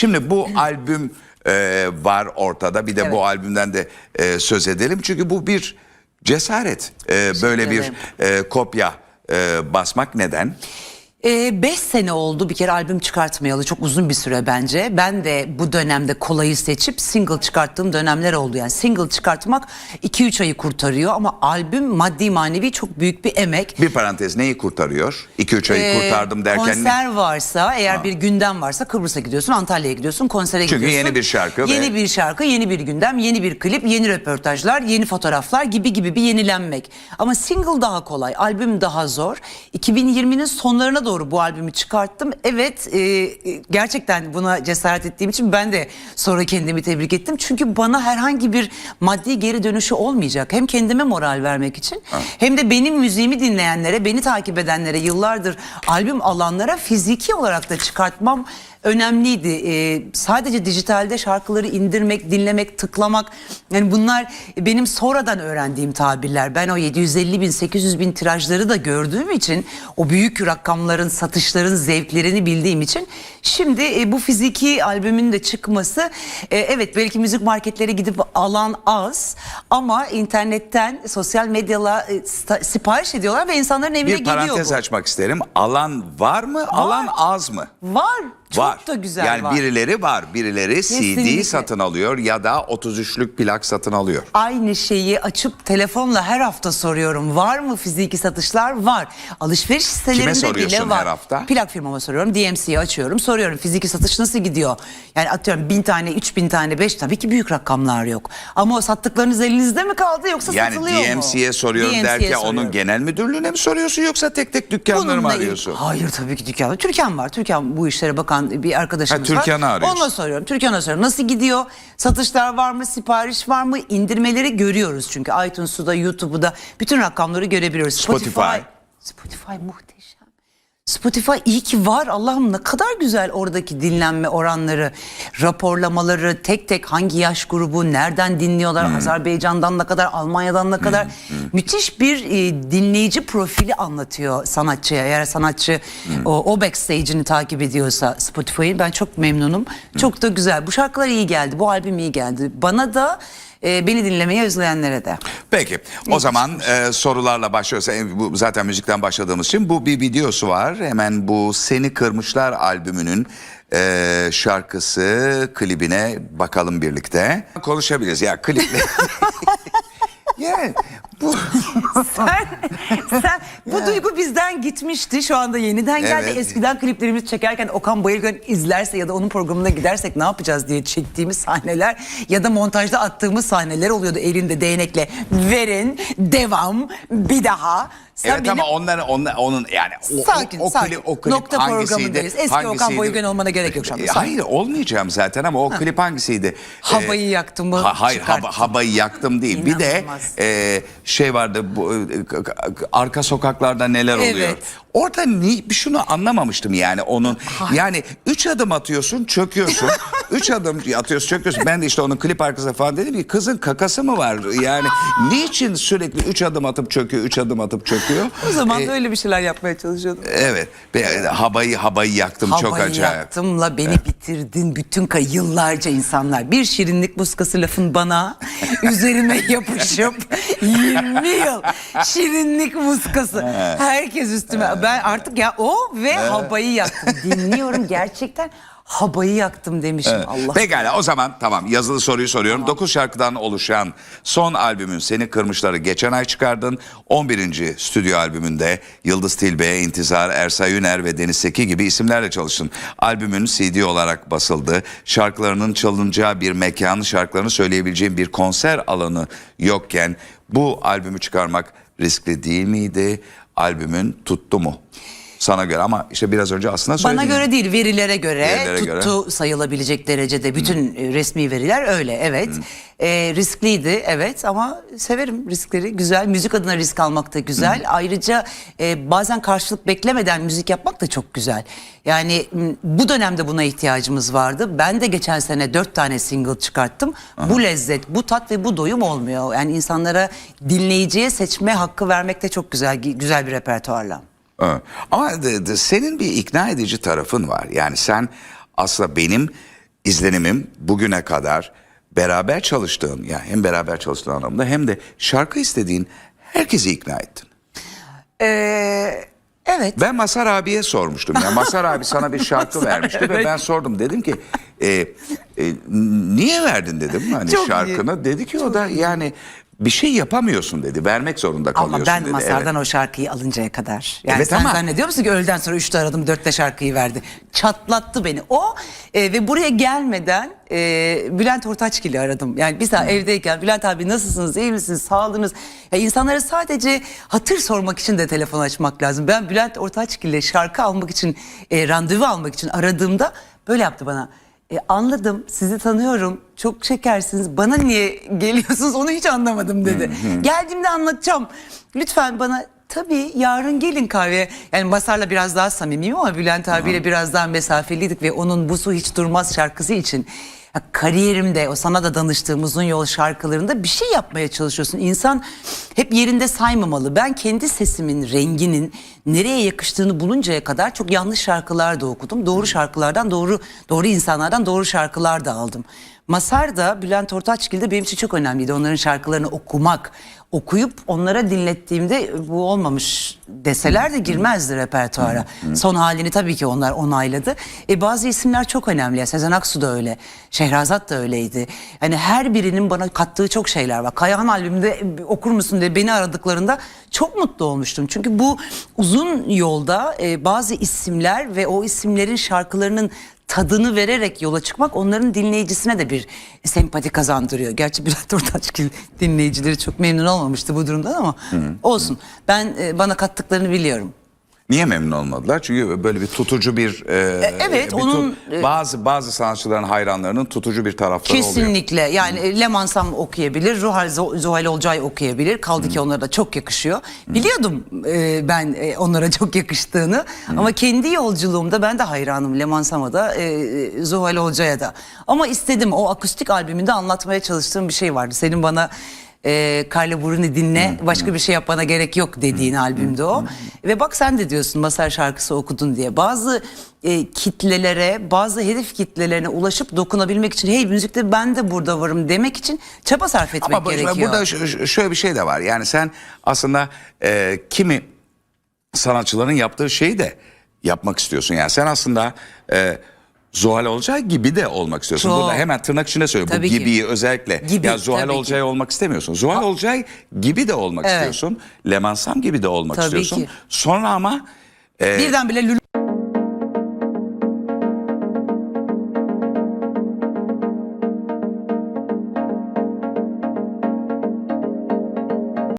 Şimdi bu albüm e, var ortada. Bir de Evet. bu albümden de e, söz edelim. Çünkü bu bir cesaret. E, böyle bir e, kopya e, basmak neden? 5 sene oldu bir kere albüm çıkartmayalı çok uzun bir süre bence. Ben de bu dönemde kolayı seçip single çıkarttığım dönemler oldu. Yani single çıkartmak 2-3 ayı kurtarıyor ama albüm maddi manevi çok büyük bir emek. Bir parantez neyi kurtarıyor? 2-3 ayı Ee, kurtardım derken? Konser varsa eğer bir gündem varsa Kıbrıs'a gidiyorsun Antalya'ya gidiyorsun konsere Çünkü gidiyorsun. yeni bir şarkı ve- Yeni bir şarkı yeni bir gündem yeni bir klip yeni röportajlar yeni fotoğraflar gibi gibi bir yenilenmek. Ama single daha kolay albüm daha zor. 2020'nin sonlarına doğru bu albümü çıkarttım. Evet e, gerçekten buna cesaret ettiğim için ben de sonra kendimi tebrik ettim. Çünkü bana herhangi bir maddi geri dönüşü olmayacak. Hem kendime moral vermek için hem de benim müziğimi dinleyenlere, beni takip edenlere, yıllardır albüm alanlara fiziki olarak da çıkartmam önemliydi. Ee, sadece dijitalde şarkıları indirmek, dinlemek, tıklamak yani bunlar benim sonradan öğrendiğim tabirler. Ben o 750 bin, 800 bin tirajları da gördüğüm için o büyük rakamların, satışların zevklerini bildiğim için şimdi e, bu fiziki albümün de çıkması e, evet belki müzik marketlere gidip alan az ama internetten sosyal medyala e, sipariş ediyorlar ve insanların evine Bir geliyor parantez bu. açmak isterim. Alan var mı? Alan az mı? Var. Çok var. da güzel yani var. birileri var. Birileri Kesinlikle. CD satın alıyor ya da 33'lük plak satın alıyor. Aynı şeyi açıp telefonla her hafta soruyorum. Var mı fiziki satışlar? Var. Alışveriş sitelerinde soruyorsun bile var. her hafta? Plak firmama soruyorum. DMC'yi açıyorum. Soruyorum fiziki satış nasıl gidiyor? Yani atıyorum bin tane, üç bin tane, beş tabii ki büyük rakamlar yok. Ama o sattıklarınız elinizde mi kaldı yoksa Yani satılıyor mu? DMC'ye soruyorum DMC'ye derken soruyorum. onun genel müdürlüğüne mi soruyorsun yoksa tek tek dükkanları mı arıyorsun? Hayır tabii ki dükkan. Türkan var. Türkan bu işlere bakan bir arkadaşımız Ha, var. Türkan'ı arıyorsun. Onunla soruyorum. Türkan'a soruyorum. Nasıl gidiyor? Satışlar var mı? Sipariş var mı? İndirmeleri görüyoruz çünkü iTunes'u da YouTube'u da bütün rakamları görebiliyoruz. Spotify. Spotify muhteşem. Spotify iyi ki var. Allah'ım ne kadar güzel oradaki dinlenme oranları, raporlamaları, tek tek hangi yaş grubu, nereden dinliyorlar, Hmm. Azerbaycan'dan ne kadar, Almanya'dan ne kadar. Müthiş bir e, dinleyici profili anlatıyor sanatçıya. Eğer sanatçı Hmm. o, o backstage'ini takip ediyorsa Spotify'ın ben çok memnunum. Çok da güzel. Bu şarkılar iyi geldi, bu albüm iyi geldi. Bana da e, beni dinlemeyi özleyenlere de. Peki o zaman e, sorularla başlıyoruz. E, Bu zaten müzikten başladığımız için bu bir videosu var. Hemen bu Seni Kırmışlar albümünün e, şarkısı klibine bakalım birlikte. Konuşabiliriz ya kliple. yani bu sen, sen bu duygu bizden gitmişti şu anda yeniden geldi. Evet. Eskiden kliplerimizi çekerken Okan Bayülgen izlerse ya da onun programına gidersek ne yapacağız diye çektiğimiz sahneler ya da montajda attığımız sahneler oluyordu elinde değnekle. Verin, devam, bir daha. Sen evet ama benim- onların onlar, onun yani o, Sakin, o, o, sakin. klip, o klip Nokta hangisiydi? Eski Okan hangisiydi? Bayülgen olmana gerek yok şu anda. Sakin. Hayır olmayacağım zaten ama o klip hangisiydi? Habayı E, yaktım mı, Ha, hayır haba- habayı yaktım değil. Bir de e, şey vardı bu e, arka sokaklarda neler oluyor. Evet. Orada ni, bir şunu anlamamıştım yani onun. Yani üç adım atıyorsun çöküyorsun. üç adım atıyorsun çöküyorsun. Ben de işte onun klip arkasında falan dedim ki kızın kakası mı var? Yani niçin sürekli üç adım atıp çöküyor, üç adım atıp çöküyor? O zaman E, da öyle bir şeyler yapmaya çalışıyordum. Evet. Be- Habayı habayı yaktım çok Havayı acayip. yaktımla beni bitirdin bütün kay yıllarca insanlar. Bir şirinlik muskası lafın bana üzerime yapışıp 20 yıl şirinlik muskası. Herkes üstüme. Ben artık ya o ve habayı yaktım. Dinliyorum gerçekten habayı yaktım demişim Allah. Pekala o zaman tamam yazılı soruyu soruyorum. 9 şarkıdan oluşan son albümün Seni Kırmışları geçen ay çıkardın. 11. stüdyo albümünde Yıldız Tilbe, İntizar, Ersay Üner ve Deniz Seki gibi isimlerle çalıştın. Albümün CD olarak basıldı. Şarkılarının çalınacağı bir mekan, şarkılarını söyleyebileceğin bir konser alanı yokken bu albümü çıkarmak riskli değil miydi? Albümün tuttu mu? Sana göre ama işte biraz önce aslında Bana söyledin. göre değil verilere göre Verilere tuttu sayılabilecek derecede bütün e, resmi veriler öyle evet. E, riskliydi evet ama severim riskleri güzel müzik adına risk almak da güzel. Ayrıca e, bazen karşılık beklemeden müzik yapmak da çok güzel. Yani m, bu dönemde buna ihtiyacımız vardı. Ben de geçen sene dört tane single çıkarttım. Bu lezzet, bu tat ve bu doyum olmuyor. Yani insanlara dinleyiciye seçme hakkı vermek de çok güzel güzel bir repertuarla. Evet. Ama de- de senin bir ikna edici tarafın var. Yani sen aslında benim izlenimim bugüne kadar beraber çalıştığın yani hem beraber çalıştığın anlamda hem de şarkı istediğin herkesi ikna ettin. Ee, evet. Ben Masar abiye sormuştum. Ya Masar abi sana bir şarkı vermişti ve evet. ben sordum dedim ki e, e, niye verdin dedim hani Çok iyi. şarkını. Dedi ki o da yani bir şey yapamıyorsun dedi. Vermek zorunda kalıyorsun Ama ben dedi. Masar'dan Evet. o şarkıyı alıncaya kadar. Yani Evet sen ama- zannediyor musun ki öğleden sonra üçte aradım dörtte şarkıyı verdi. Çatlattı beni. O e, ve buraya gelmeden e, Bülent Ortaçgil'i aradım. Yani biz daha evdeyken Bülent abi nasılsınız iyi misiniz sağlığınız. Ya insanlara sadece hatır sormak için de telefon açmak lazım. Ben Bülent Ortaçgil'le şarkı almak için e, randevu almak için aradığımda böyle yaptı bana. E, anladım sizi tanıyorum. Çok şekersiniz. Bana niye geliyorsunuz? Onu hiç anlamadım dedi. Geldiğimde anlatacağım. Lütfen bana tabii yarın gelin kahveye. Yani Masar'la biraz daha samimiyim ama Bülent abiyle biraz daha mesafeliydik ve onun Bu Su Hiç Durmaz şarkısı için ya kariyerimde o sana da danıştığım uzun yol şarkılarında bir şey yapmaya çalışıyorsun. İnsan hep yerinde saymamalı. Ben kendi sesimin renginin nereye yakıştığını buluncaya kadar çok yanlış şarkılar da okudum. Doğru şarkılardan doğru doğru insanlardan doğru şarkılar da aldım. Masar da Bülent Ortaçgil de benim için çok önemliydi. Onların şarkılarını okumak, okuyup onlara dinlettiğimde bu olmamış deseler de girmezdi repertuara. Son halini tabii ki onlar onayladı. E bazı isimler çok önemli. Sezen Aksu da öyle. Şehrazat da öyleydi. Hani her birinin bana kattığı çok şeyler var. Kayahan albümünde okur musun diye beni aradıklarında çok mutlu olmuştum. Çünkü bu uzun yolda e, bazı isimler ve o isimlerin şarkılarının tadını vererek yola çıkmak onların dinleyicisine de bir sempati kazandırıyor. Gerçi Bülent Ortaçgil dinleyicileri çok memnun olmamıştı bu durumdan ama olsun. Ben e, bana kattıklarını biliyorum. Niye memnun olmadılar? Çünkü böyle bir tutucu bir, e, evet, bir tut- onun, e, bazı bazı sanatçıların hayranlarının tutucu bir tarafları oluyor. Kesinlikle yani e, Leman Sam okuyabilir, Zuhal, Zo- Zuhal Olcay okuyabilir. Kaldı ki onlara da çok yakışıyor. Biliyordum e, ben e, onlara çok yakıştığını ama kendi yolculuğumda ben de hayranım Leman Sam'a da e, Zuhal Olcay'a da. Ama istedim o akustik albümünde anlatmaya çalıştığım bir şey vardı. Senin bana e, Carla Bruni dinle başka bir şey yapmana gerek yok dediğin albümde o. Ve bak sen de diyorsun Masar şarkısı okudun diye. Bazı e, kitlelere bazı hedef kitlelerine ulaşıp dokunabilmek için hey müzikte ben de burada varım demek için çaba sarf etmek Ama bu- gerekiyor. burada ş- şöyle bir şey de var. Yani sen aslında e, kimi sanatçıların yaptığı şeyi de yapmak istiyorsun. Yani sen aslında e, Zuhal Olcay gibi de olmak istiyorsun. Çok. Burada hemen tırnak içinde söylüyorum. Tabii Bu ki. gibiyi özellikle. Gibi, ya Zuhal tabii ki. Olcay olmak istemiyorsun. Zuhal Olcay gibi de olmak Evet. istiyorsun. Leman Sam gibi de olmak Tabii istiyorsun. ki. Sonra ama e, Birdenbire Lulu